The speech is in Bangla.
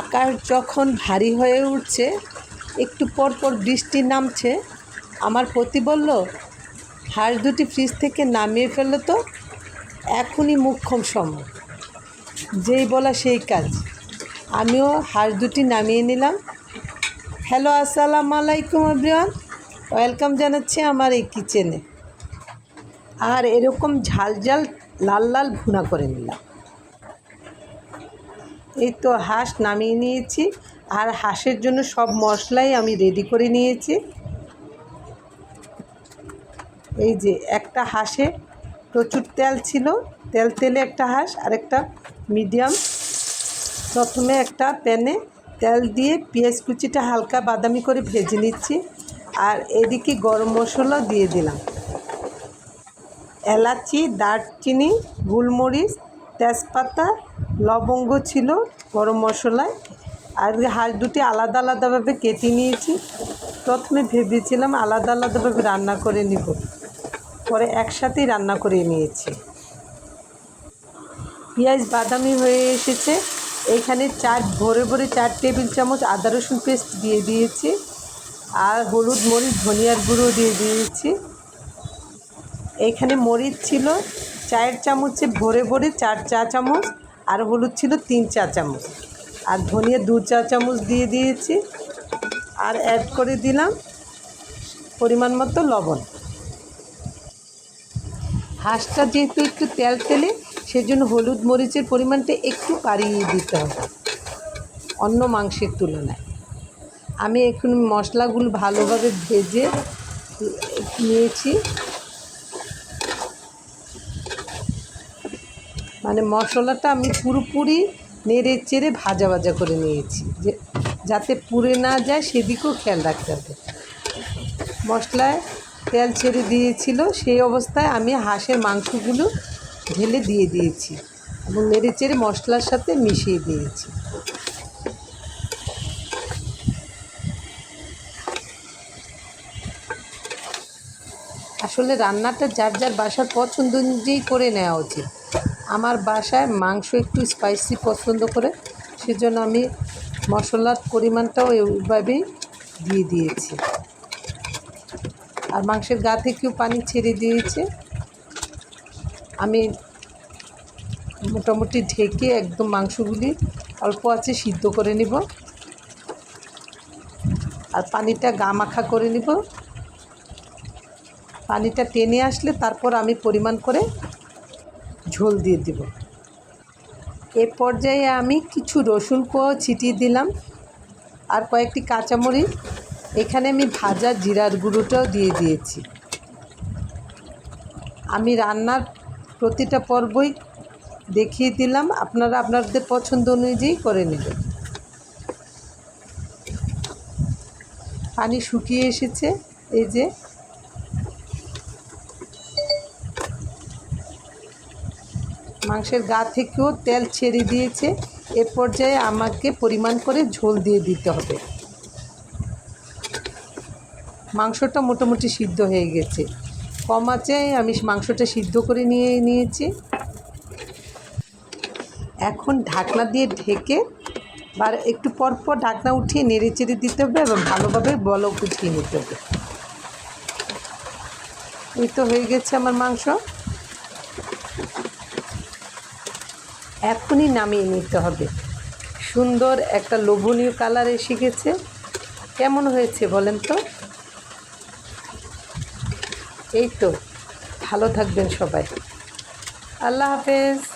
আকাশ যখন ভারী হয়ে উঠছে, একটু পর পর বৃষ্টি নামছে। আমার পতি বলল, হাঁস দুটি ফ্রিজ থেকে নামিয়ে ফেলল তো এখনই মুখ্যম সময়। যেই বলা সেই কাজ। আমিও হাঁস দুটি নামিয়ে নিলাম। হ্যালো, আসসালাম আলাইকুম আব্রিয়ান ওয়েলকাম জানাচ্ছি আমার এই কিচেনে। আর এরকম ঝাল ঝাল লাল লাল ভুনা করে নিলাম। এই তো হাঁস নামিয়ে নিয়েছি আর হাঁসের জন্য সব মশলাই আমি রেডি করে নিয়েছি। এই যে একটা হাঁসে প্রচুর তেল ছিল, তেল তেলে একটা হাঁস আর একটা মিডিয়াম প্রথমে একটা প্যানে তেল দিয়ে পেঁয়াজ কুচিটা হালকা বাদামি করে ভেজে নিচ্ছি আর এদিকে গরম মশলা দিয়ে দিলাম। এলাচি, দারচিনি, গোলমরিচ, তেজপাতা লবঙ্গ ছিল, গরম মশলায়। আর হাঁস দুটি আলাদা আলাদাভাবে কেটে নিয়েছি। প্রথমে ভেবেছিলাম আলাদা আলাদাভাবে রান্না করে নিব। পরে একসাথেই রান্না করে নিয়েছি। পেঁয়াজ বাদামি হয়ে এসেছে। এখানে চার, ভরে ভরে চার টেবিল চামচ আদা রসুন পেস্ট দিয়ে দিয়েছি। আর হলুদ, মরিচ, ধনিয়ার গুঁড়ো দিয়ে দিয়েছি। এখানে মরিচ ছিল চায়ের চামচে, ভরে ভরে চার চা চামচ। আর হলুদ ছিল তিন চা চামচ। আর ধনিয়া দু চা চামচ দিয়ে দিয়েছি। আর অ্যাড করে দিলাম পরিমাণ মতো লবণ। হাঁসটা যেহেতু একটু তেল তেলে, সেজন্য হলুদ মরিচের পরিমাণটা একটু বাড়িয়ে দিতে হবে। অন্য মাংসের তুলনায়। আমি এখন মশলাগুলো ভালোভাবে ভেজে নিয়েছি। মানে মশলাটা আমি পুরোপুরি নেড়ে চেড়ে ভাজা ভাজা করে নিয়েছি। যে যাতে পুড়ে না যায় সেদিকেও খেয়াল রাখতে হবে। মশলায় তেল ছেড়ে দিয়েছিল, সেই অবস্থায় আমি হাঁসের মাংসগুলো ঢেলে দিয়ে দিয়েছি এবং নেড়ে চেড়ে মশলার সাথে মিশিয়ে দিয়েছি। আসলে রান্নাটা যার যার বাসার পছন্দ অনুযায়ী করে নেওয়া উচিত। আমার বাসায় মাংস একটু স্পাইসি পছন্দ করে, সেজন্য আমি মশলার পরিমাণটাও এইভাবেই দিয়ে দিয়েছি। আর মাংসের গা থেকেও পানি ছেড়ে দিয়েছে। আমি মোটামুটি ঢেকে একদম মাংসগুলি অল্প আছে সিদ্ধ করে নিব। আর পানিটা গা মাখা করে নিব। পানিটা টেনে আসলে তারপর আমি পরিমাণ করে ঝোল দিয়ে দিব। এ পর্যায়ে আমি কিছু রসুন কোয়া ছিটিয়ে দিলাম আর কয়েকটি কাঁচামরিচ। এখানে আমি ভাজা জিরার গুঁড়োটাও দিয়ে দিয়েছি। আমি রান্নার প্রতিটা পর্বই দেখিয়ে দিলাম। আপনারা আপনাদের পছন্দ অনুযায়ী করে নেবেন। পানি শুকিয়ে এসেছে। এই যে মাংসের গা থেকেও তেল ছেড়ে দিয়েছে। এ পর্যায়ে আমাকে পরিমাণ করে ঝোল দিয়ে দিতে হবে। মাংসটা মোটামুটি সিদ্ধ হয়ে গেছে। কম আছে, আমি মাংসটা সিদ্ধ করে নিয়ে নিয়েছি। এখন ঢাকনা দিয়ে ঢেকে বা একটু পর পর ঢাকনা উঠিয়ে নেড়ে চেড়ে দিতে হবে এবং ভালোভাবে বল উঠিয়ে নিতে হবে। এই তো হয়ে গেছে আমার মাংস। এখনই নামিয়ে নিতে হবে। সুন্দর একটা লোভনীয় কালার এসে গেছে কেমন হয়েছে বলেন তো? এই তো, ভালো থাকবেন সবাই। আল্লাহ হাফেজ।